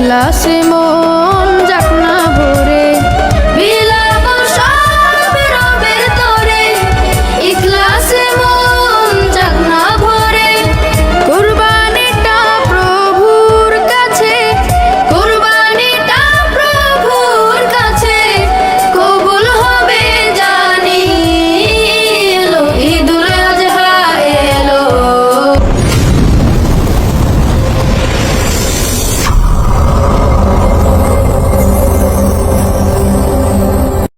লাশে মোর